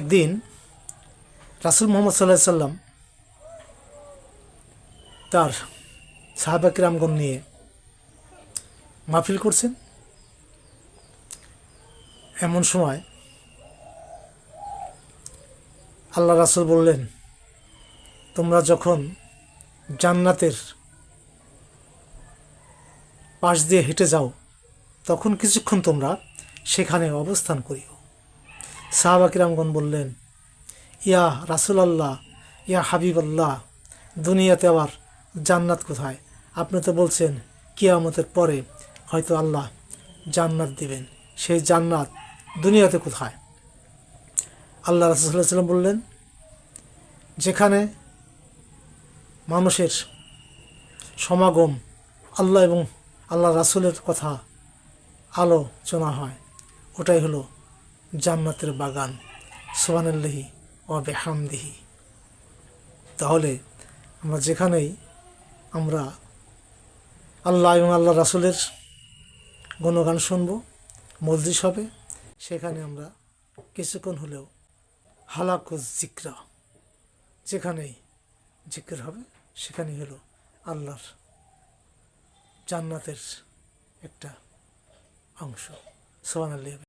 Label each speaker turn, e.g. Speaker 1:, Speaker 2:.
Speaker 1: একদিন রাসুল মোহাম্মদ সাল্লাহ সাল্লাম তার সাহাবাক রামগণ নিয়ে মাহফিল করছেন। এমন সময় আল্লাহ রাসুল বললেন, তোমরা যখন জান্নাতের পাশ দিয়ে হেঁটে যাও, তখন কিছুক্ষণ তোমরা সেখানে অবস্থান করিও। সাহাবাকিরামগণ বললেন, ইয়া রাসুল আল্লাহ ইয়া হাবিব আল্লাহ দুনিয়াতে আবার জান্নাত কোথায়? আপনি তো বলছেন, কিয়ামতের পরে হয়তো আল্লাহ জান্নাত দিবেন। সেই জান্নাত দুনিয়াতে কোথায়? আল্লাহ রাসুল্লাহ বললেন, যেখানে মানুষের সমাগম আল্লাহ এবং আল্লাহ রাসুলের কথা আলোচনা হয়, ওটাই হলো জান্নাতের বাগান সোহানুল্লাহি ও বেহামদিহি। তাহলে আমরা যেখানেই আমরা আল্লাহ এবং আল্লাহ রাসুলের গণগান শুনব মসজিদ হবে, সেখানে আমরা কিছুক্ষণ হলেও হালাকুজ জিক্রা যেখানেই জিক্র হবে, সেখানেই হলো আল্লাহর জান্নাতের একটা অংশ। সোহান